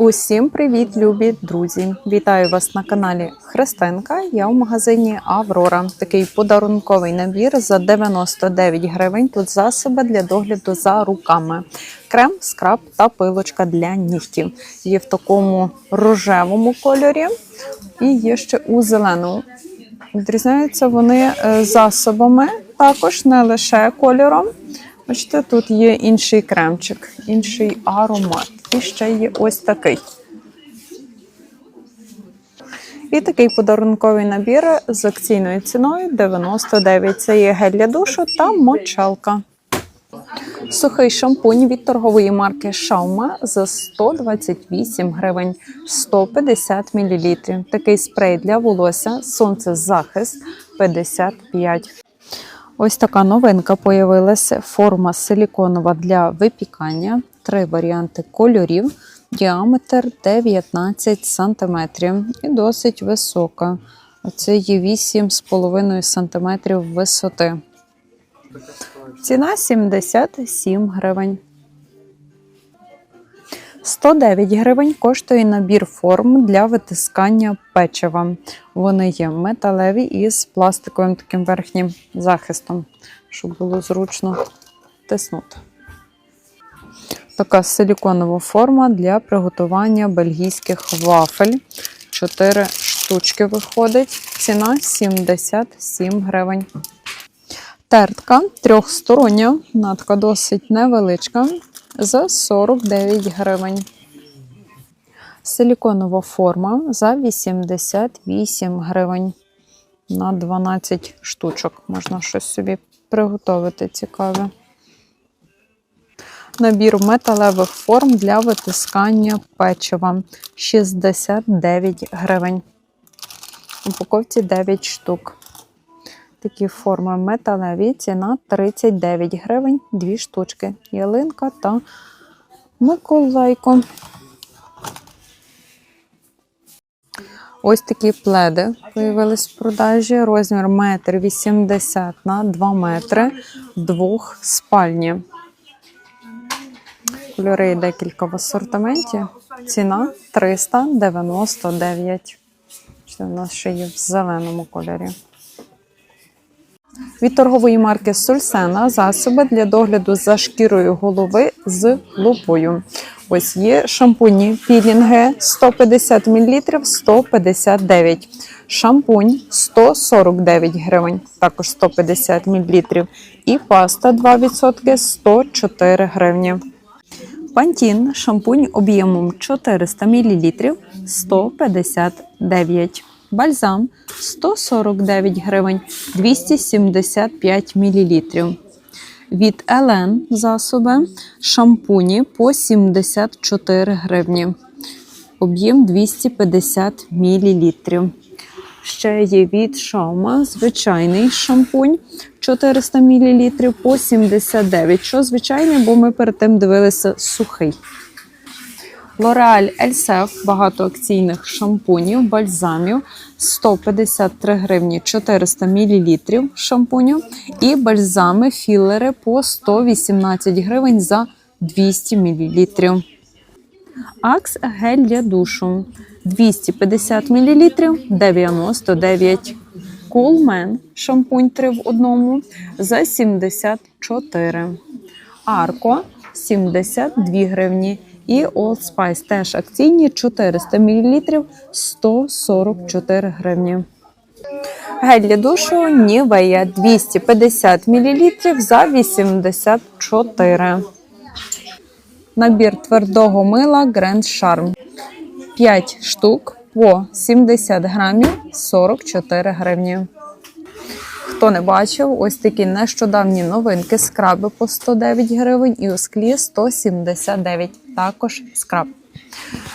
Усім привіт, любі друзі! Вітаю вас на каналі Христинка. Я в магазині Аврора. Такий подарунковий набір за 99 гривень. Тут засоби для догляду за руками. Крем, скраб та пилочка для нігтів. Є в такому рожевому кольорі і є ще у зеленому. Відрізняються вони е, засобами, також не лише кольором. Бачите, тут є інший кремчик, інший аромат. І ще є ось такий. І такий подарунковий набір з акційною ціною 99. Це є гель для душу та мочалка. Сухий шампунь від торгової марки Xiaoma за 128 гривень 150 мл. Такий спрей для волосся сонцезахист 55. Ось така новинка появилася. Форма силіконова для випікання. Три варіанти кольорів. Діаметр 19 см і досить висока. Це є 8,5 см висоти. Ціна 77 гривень. 109 гривень коштує набір форм для витискання печива. Вони є металеві із пластиковим таким верхнім захистом, щоб було зручно тиснути. Така силіконова форма для приготування бельгійських вафель. 4 штучки виходить. Ціна 77 гривень. Тертка трьохстороння, натка досить невеличка за 49 гривень. Силіконова форма за 88 гривень. На 12 штучок можна щось собі приготувати цікаве. Набір металевих форм для витискання печива 69 гривень. Упаковці 9 штук. Такі форми металеві, ціна 39 гривень, 2 штучки. Ялинка та Миколайко. Ось такі пледи появились в продажі. Розмір 1,80 м на 2 метри, двох спальні. Кольори декілька в асортименті. Ціна 399. Це у нас ще є в зеленому кольорі. Від торгової марки Сульсена засоби для догляду за шкірою голови з лупою. Ось є шампуні пілінги 150 мл 159. Шампунь 149 гривень, також 150 мл. І паста 2% 104 гривні. Пантін шампунь об'ємом 400 мл 159 Бальзам 149 гривень 275 мл. Від Елен засоби шампуні по 74 гривні. Об'єм 250 мл. Ще є від Шаума звичайний шампунь 400 мл по 79. Що звичайний, бо ми перед тим дивилися сухий. L'Oreal Elsef багато акційних шампунів, бальзамів 153 гривні 400 мл шампуню і бальзами філери по 118 гривень за 200 мл. Акс гель для душу 250 мл 99. Coolman шампунь 3 в одному за 74. Арко 72 гривні. І Old Spice теж акційні 400 мл 144 гривні. Гель для душу Нівея 250 мл за 84. Набір твердого мила Grand Charm 5 штук по 70 грамів 44 гривні. Хто не бачив, ось такі нещодавні новинки скраби по 109 гривень і у склі 179 також скраб.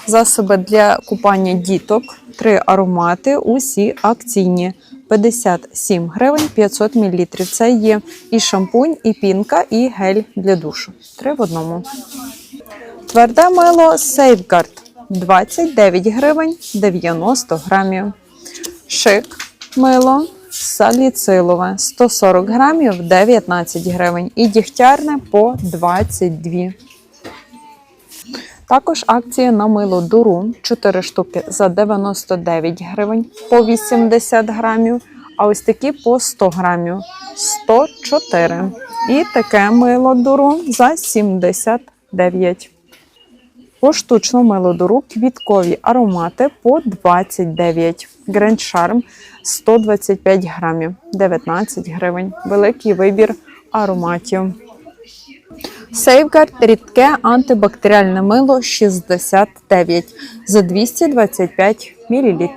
Засоби для купання діток, три аромати, усі акційні. 57 гривень 500 мл. Це є і шампунь, і пінка, і гель для душу. Три в одному. Тверде мило Safeguard 29 гривень 90 грамів. Шик мило саліцилове 140 грамів 19 гривень. І дігтярне по 22. Також акція на мило дуру 4 штуки за 99 гривень по 80 грамів, а ось такі по 100 грамів 104. І таке мило дуру за 79. Поштучно мило до рук квіткові аромати по 29. Гренд Шарм 125 грамів, 19 гривень. Великий вибір ароматів. Сейфгард рідке антибактеріальне мило 69 за 225 мл.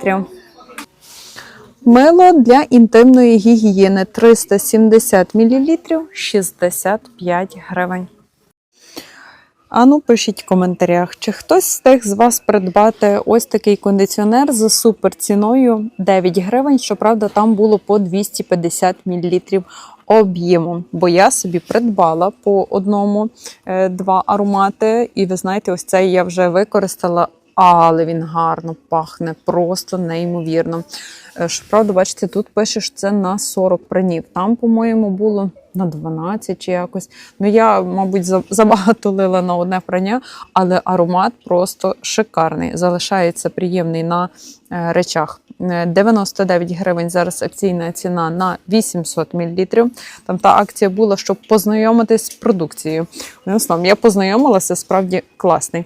Мило для інтимної гігієни 370 мл 65 гривень. Ану, пишіть в коментарях, чи хтось встиг з вас придбати ось такий кондиціонер за супер ціною 9 гривень. Щоправда, там було по 250 мл об'єму. Бо я собі придбала по одному е, два аромати, і ви знаєте, ось цей я вже використала. Але він гарно пахне, просто неймовірно. Е, Щоправда, бачите, тут пише, що це на 40 пранів. Там, по-моєму, було на 12 чи якось. Ну, я, мабуть, забагато лила на одне прання, але аромат просто шикарний. Залишається приємний на е, речах. Е, 99 гривень зараз акційна ціна на 800 мл. Там та акція була, щоб познайомитись з продукцією. Одним я познайомилася, справді класний.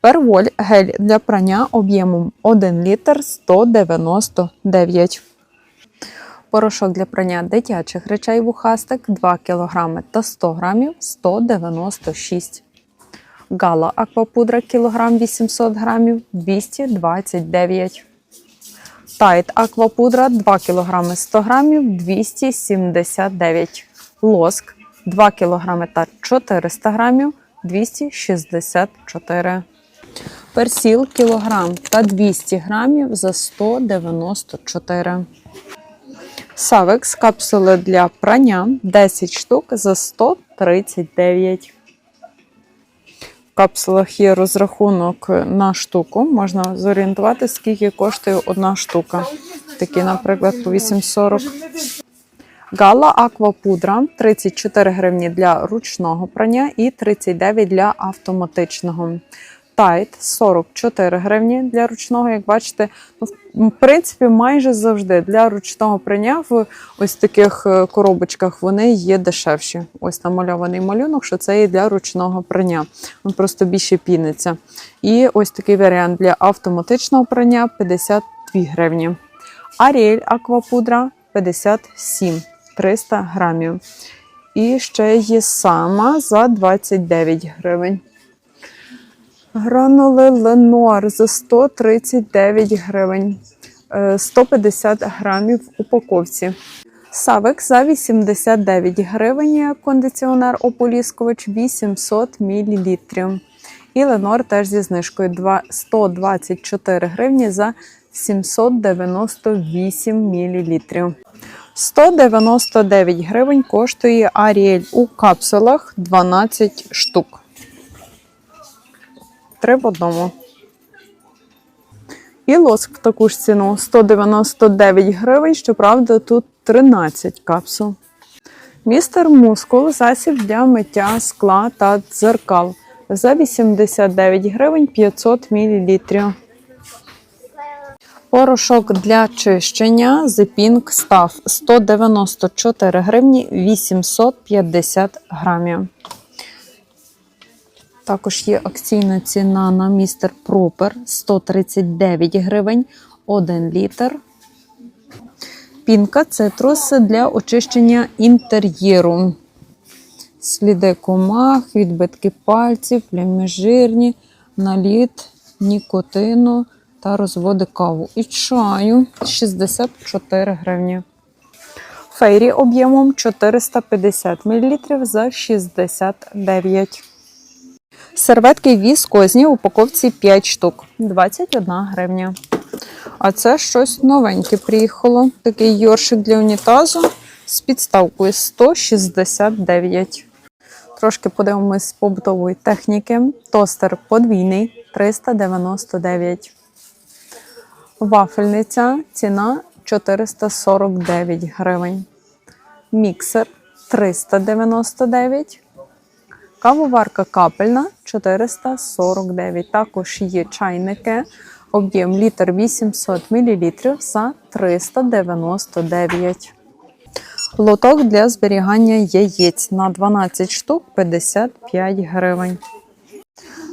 Перволь гель для прання об'ємом 1 літр 199. Порошок для прання дитячих речей вухастик 2 кг та 100 г 196 Гала аквапудра кілограм 800 грамів 229 Тайт аквапудра 2 кг 100 грамів 279 Лоск 2 кг та 400 грамів 264 Персіл кілограм та 200 грамів за 194 Савекс капсули для прання 10 штук за 139. В капсулах є розрахунок на штуку. Можна зорієнтувати, скільки коштує одна штука. Такі, наприклад, по 8,40. Гала Аквапудра 34 гривні для ручного прання і 39 для автоматичного. Тайт 44 гривні для ручного. Як бачите, ну, в принципі, майже завжди для ручного прання в ось таких е, коробочках вони є дешевші. Ось намальований малюнок, що це є для ручного прання. Він просто більше піниться. І ось такий варіант для автоматичного прання 52 гривні. Аріель Аквапудра 57 300 грамів. І ще є сама за 29 гривень. Гранули Ленор за 139 гривень. Е, 150 грамів в упаковці. Савик за 89 гривень. Кондиціонер ополіскувач 800 мл. І Ленор теж зі знижкою 124 гривні за 798 мл. 199 гривень коштує Аріель у капсулах 12 штук. Три в одному. І лоск в таку ж ціну 199 гривень, щоправда, тут 13 капсул. Містер Мускул засіб для миття скла та дзеркал за 89 гривень 500 мл. Порошок для чищення Pink Stuff 194 гривні 850 грамів. Також є акційна ціна на містер Пропер 139 гривень 1 літр. Пінка цитрус для очищення інтер'єру. Сліди комах, відбитки пальців, плями жирні, наліт, нікотину та розводи каву. І чаю 64 гривні. Фейрі об'ємом 450 мл за 69 Серветки віскозні в упаковці 5 штук, 21 гривня. А це щось новеньке приїхало. Такий йоршик для унітазу з підставкою 169. Трошки подивимось з побутової техніки. Тостер подвійний 399. Вафельниця ціна 449 гривень. Міксер 399. Кавоварка капельна 449. Також є чайники. Об'єм літр 800 мл за 399. Лоток для зберігання яєць на 12 штук 55 гривень.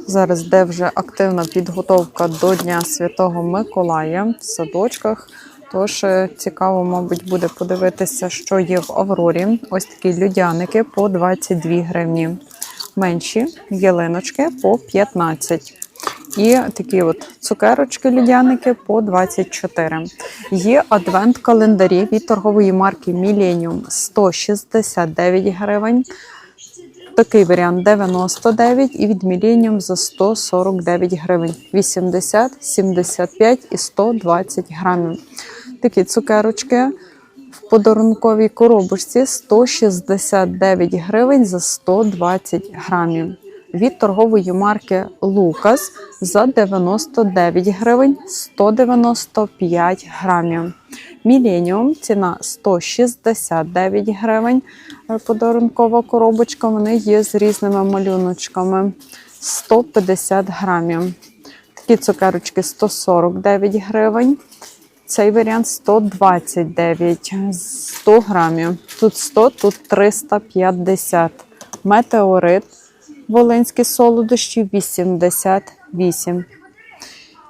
Зараз де вже активна підготовка до Дня Святого Миколая в садочках. Тож е, цікаво, мабуть, буде подивитися, що є в Аврорі. Ось такі людяники по 22 гривні. Менші ялиночки по 15. І такі от цукерочки людяники по 24. Є адвент-календарі від торгової марки Millennium 169 гривень. Такий варіант 99 і від Millennium за 149 гривень. 80, 75 і 120 грамів. Такі цукерочки в подарунковій коробочці 169 гривень за 120 грамів. Від торгової марки Лукас за 99 гривень 195 грамів. Міленіум ціна 169 гривень. Подарункова коробочка. Вони є з різними малюночками. 150 грамів. Такі цукерочки 149 гривень. Цей варіант 129, 100 грамів. Тут 100, тут 350. Метеорит. Волинські солодощі 88.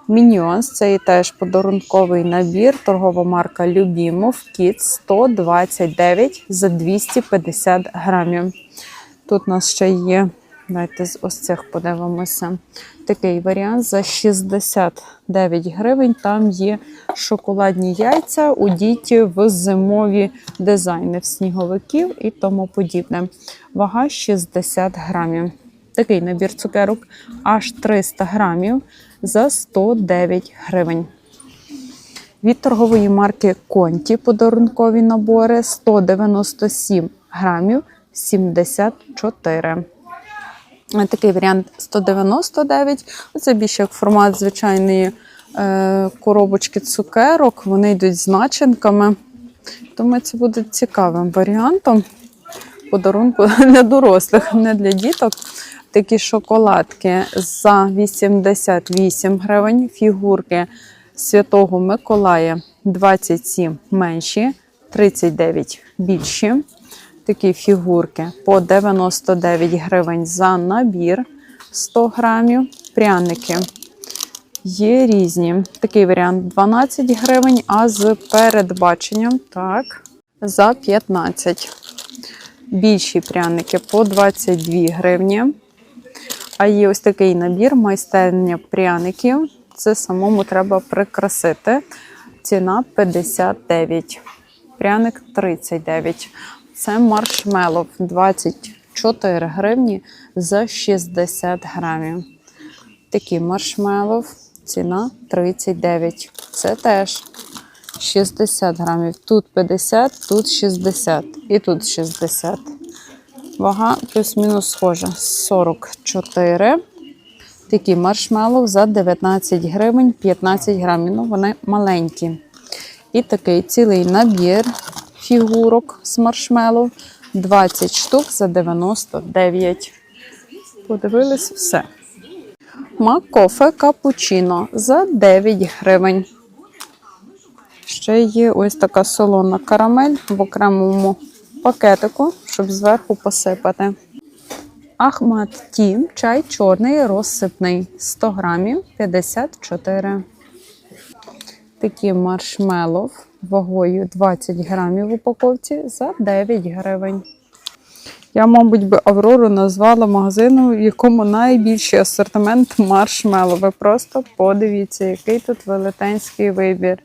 Міньйонс це і теж подарунковий набір. Торгова марка Любімов Кіт 129 за 250 грамів. Тут у нас ще є, давайте з ось цих подивимося. Такий варіант за 69 гривень. Там є шоколадні яйця у діті в зимові дизайни в сніговиків і тому подібне. Вага 60 грамів. Такий набір цукерок аж 300 грамів за 109 гривень. Від торгової марки Конті подарункові набори 197 грамів 74. Е, Такий варіант 199. Це більше як формат звичайної е, коробочки цукерок. Вони йдуть з начинками. Думаю, це буде цікавим варіантом подарунку для дорослих, не для діток. Такі шоколадки за 88 гривень, фігурки Святого Миколая 27 менші, 39 більші. Такі фігурки по 99 гривень за набір 100 грамів. Пряники є різні. Такий варіант 12 гривень, а з передбаченням так, за 15. Більші пряники по 22 гривні. А є ось такий набір майстерня пряників. Це самому треба прикрасити. Ціна 59. Пряник 39. Це маршмеллоу 24 гривні за 60 грамів. Такі маршмеллоу, ціна 39. Це теж 60 грамів. Тут 50, тут 60 і тут 60. Вага плюс-мінус схожа. 44. Такі маршмеллоу за 19 гривень 15 грамів. Ну, вони маленькі. І такий цілий набір фігурок з маршмеллоу 20 штук за 99. Подивились все. Макофе капучино за 9 гривень. Ще є ось така солона карамель в окремому пакетику, щоб зверху посипати. Ахмат Тім, чай чорний розсипний 100 грамів 54. Такі маршмеллоу вагою 20 грамів в упаковці за 9 гривень. Я, мабуть, би Аврору назвала магазином, в якому найбільший асортимент маршмеллоу. Ви просто подивіться, який тут велетенський вибір.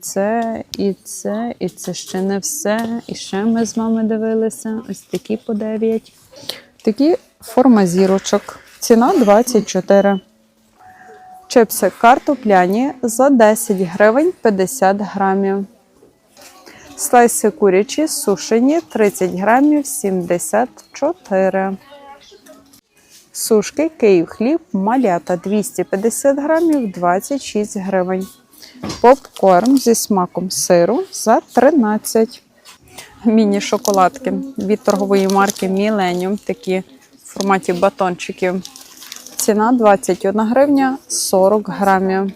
Це і це, і це ще не все. І ще ми з вами дивилися. Ось такі по 9. Такі форма зірочок. Ціна 24. Чипси картопляні за 10 гривень 50 грамів. Слайси курячі сушені 30 грамів 74. Сушки Київ хліб малята 250 грамів 26 гривень. Попкорн зі смаком сиру за 13. Міні-шоколадки від торгової марки Millennium. Такі в форматі батончиків. Ціна 21 гривня 40 грамів.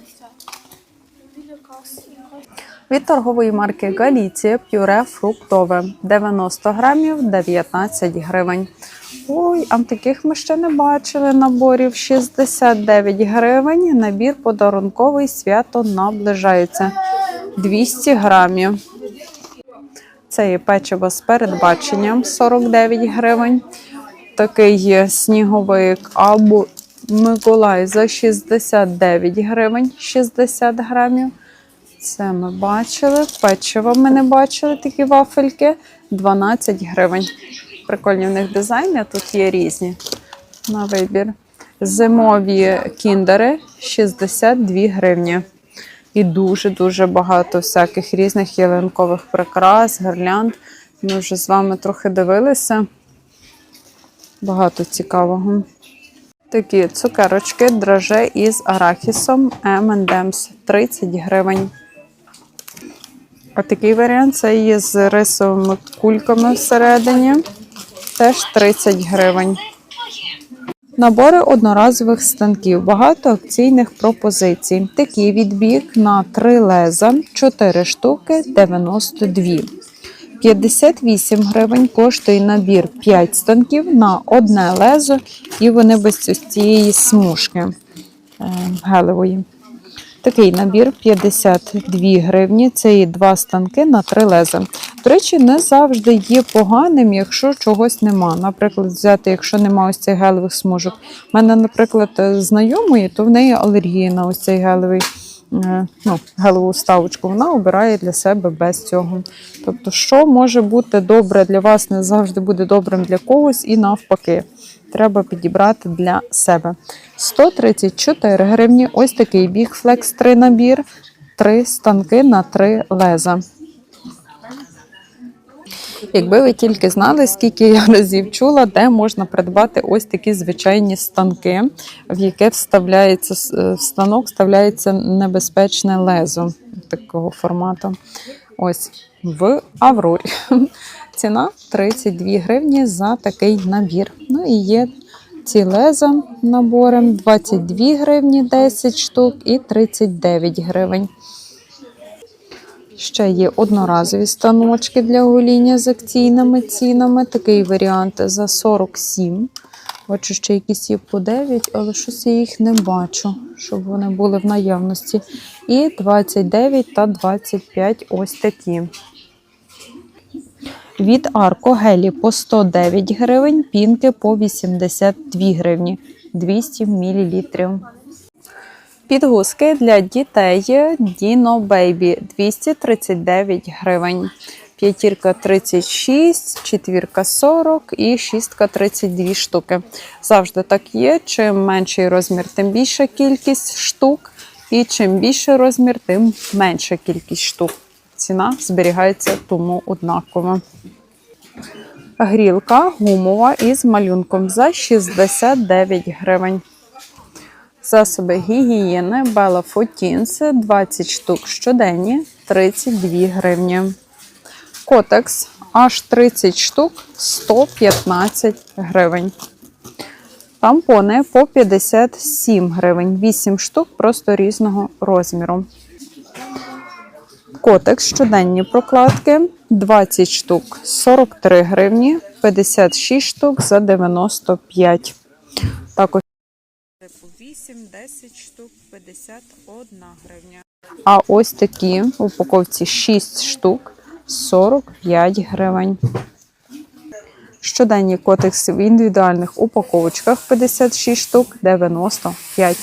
Від торгової марки Галіція пюре фруктове 90 грамів 19 гривень. Ой, а таких ми ще не бачили наборів 69 гривень. Набір подарунковий свято наближається 200 грамів. Це є печиво з передбаченням 49 гривень. Такий є сніговик або Миколай за 69 гривень 60 грамів. Це ми бачили. Печиво ми не бачили, такі вафельки 12 гривень. Прикольні в них дизайни, тут є різні на вибір. Зимові кіндери 62 гривні. І дуже-дуже багато всяких різних ялинкових прикрас, гирлянд. Ми вже з вами трохи дивилися. Багато цікавого. Такі цукерочки, драже із арахісом M&M's 30 гривень. А такий варіант це є з рисовими кульками всередині. Теж 30 гривень. Набори одноразових станків, багато акційних пропозицій. Такий відбіг на 3 леза, 4 штуки 92. 58 гривень коштує набір 5 станків на одне лезо, і вони без цієї смужки е, гелевої. Такий набір 52 гривні. Це і два станки на три леза. До речі, не завжди є поганим, якщо чогось нема. Наприклад, взяти, якщо нема ось цих гелевих смужок. У мене, наприклад, знайомої, то в неї алергія на ось цей гелевий. Е, Ну, гелеву ставочку, вона обирає для себе без цього. Тобто, що може бути добре для вас, не завжди буде добрим для когось, і навпаки, треба підібрати для себе. 134 гривні. Ось такий біг флекс 3 набір, 3 станки на 3 леза. Якби ви тільки знали, скільки я разів чула, де можна придбати ось такі звичайні станки, в яке вставляється е, в станок, вставляється небезпечне лезо такого формату. Ось в Аврорі. Ціна 32 гривні за такий набір. Ну і є ці леза набором 22 гривні 10 штук і 39 гривень. Ще є одноразові станочки для гоління з акційними цінами. Такий варіант за 47. Бачу, ще якісь є по 9, але щось я їх не бачу, щоб вони були в наявності. І 29 та 25 ось такі. Від Арко гелі по 109 гривень, пінки по 82 гривні 200 мл. Підгузки для дітей Dino Baby 239 гривень. П'ятірка 36, четвірка 40 і шістка 32 штуки. Завжди так є. Чим менший розмір, тим більша кількість штук. І чим більший розмір, тим менша кількість штук. Ціна зберігається тому однаково. Грілка гумова із малюнком за 69 гривень. Засоби гігієни Bella Footins 20 штук щоденні 32 гривні. Котекс аж 30 штук 115 гривень. Тампони по 57 гривень, 8 штук просто різного розміру. Котекс щоденні прокладки 20 штук 43 гривні, 56 штук за 95. Також 8, 10 штук 51 гривня. А ось такі в упаковці 6 штук 45 гривень. Щоденні котекси в індивідуальних упаковочках 56 штук 95.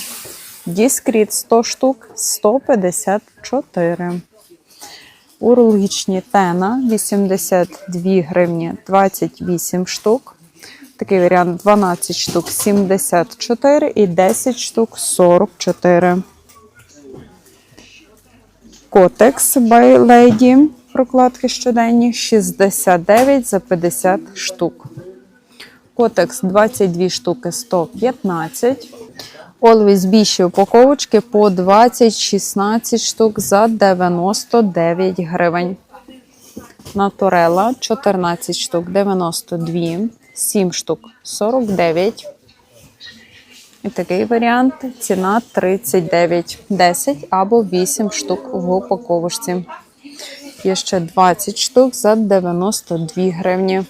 Діскріт 100 штук 154. Урологічні тена 82 гривні 28 штук. Такий варіант 12 штук 74 і 10 штук 44. Котекс by Lady. Прокладки щоденні 69 за 50 штук. Котекс 22 штуки 115. Always більші упаковочки по 20-16 штук за 99 гривень. Натурела 14 штук 92. 7 штук 49. І такий варіант ціна 39, 10 або 8 штук в упаковочці. Є ще 20 штук за 92 гривні.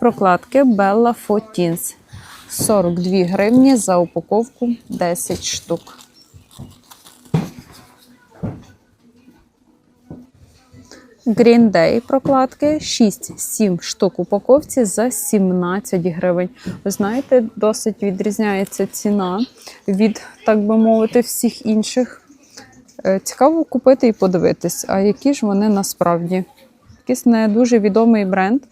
Прокладки Bella Fotins 42 гривні за упаковку 10 штук. Green Day прокладки 6-7 штук упаковці за 17 гривень. Ви знаєте, досить відрізняється ціна від, так би мовити, всіх інших. Е, Цікаво купити і подивитись, а які ж вони насправді. Якийсь не дуже відомий бренд.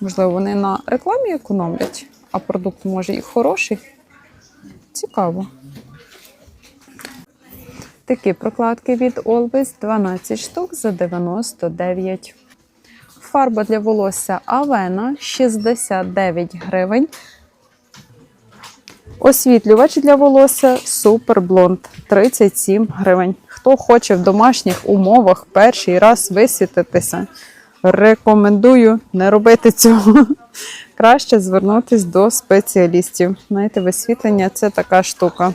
Можливо, вони на рекламі економлять, а продукт може і хороший. Цікаво. Такі прокладки від Always 12 штук за 99. Фарба для волосся Avena 69 гривень. Освітлювач для волосся Super Blond 37 гривень. Хто хоче в домашніх умовах перший раз висвітитися, рекомендую не робити цього. Краще звернутися до спеціалістів. Знаєте, висвітлення це така штука.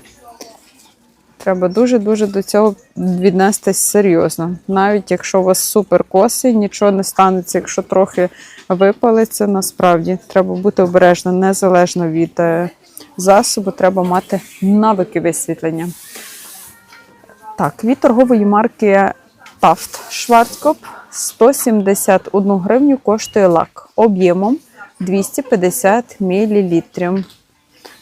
Треба дуже-дуже до цього віднестись серйозно. Навіть якщо у вас супер коси, нічого не станеться, якщо трохи випалиться, насправді треба бути обережно, незалежно від е, засобу, треба мати навики висвітлення. Так, від торгової марки Taft Schwarzkopf 171 гривню коштує лак об'ємом 250 мл.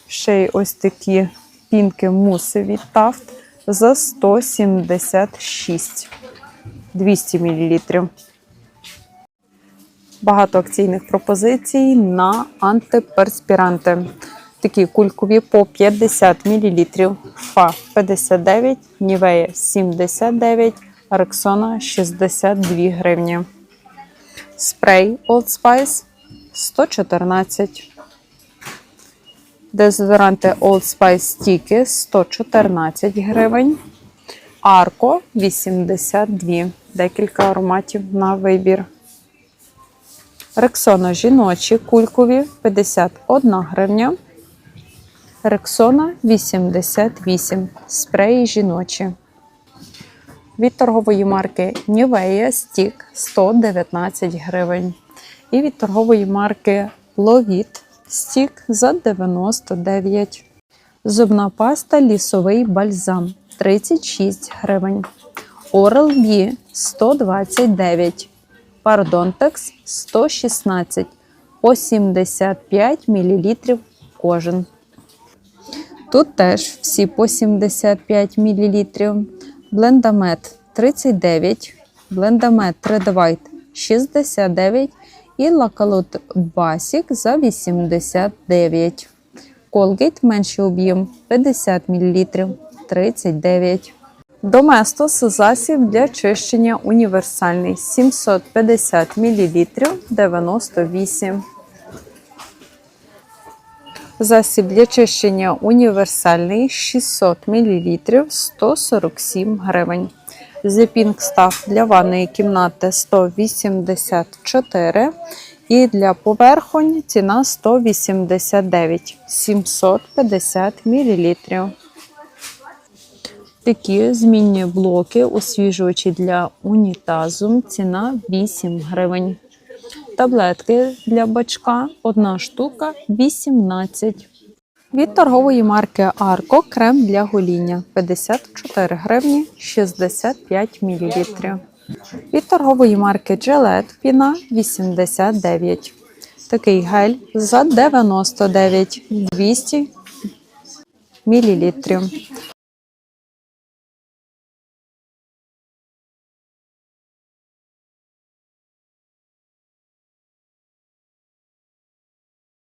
Ще й ось такі пінки від Taft за 176 200 мл. Багато акційних пропозицій на антиперспіранти. Такі кулькові по 50 мл. Фа 59, Нівея 79, Рексона 62 гривні. Спрей Old Spice 114. Дезодоранти Old Spice стіки 114 гривень. Арко 82. Декілька ароматів на вибір. Рексона жіночі кулькові 51 гривня. Рексона 88. Спреї жіночі. Від торгової марки Nivea стік 119 гривень. І від торгової марки Lovit стік за 99. Зубна паста лісовий бальзам 36 гривень. Oral-B 129. Parodontax 116 по 75 мл кожен. Тут теж всі по 75 мл. Блендамет 39, Блендамет Red White 69 і Лакалут Basic за 89. Colgate менший об'єм 50 мл 39. Доместос засіб для чищення універсальний 750 мл 98. Засіб для чищення універсальний 600 мл 147 гривень. Зепінг став для ванної кімнати 184 і для поверхонь ціна 189 750 мл. Такі змінні блоки, освіжувачі для унітазу. Ціна 8 гривень. Таблетки для бачка одна штука 18. Від торгової марки Арко крем для гоління 54 гривні 65 мл. Від торгової марки Gillette піна 89. Такий гель за 99 200 мл.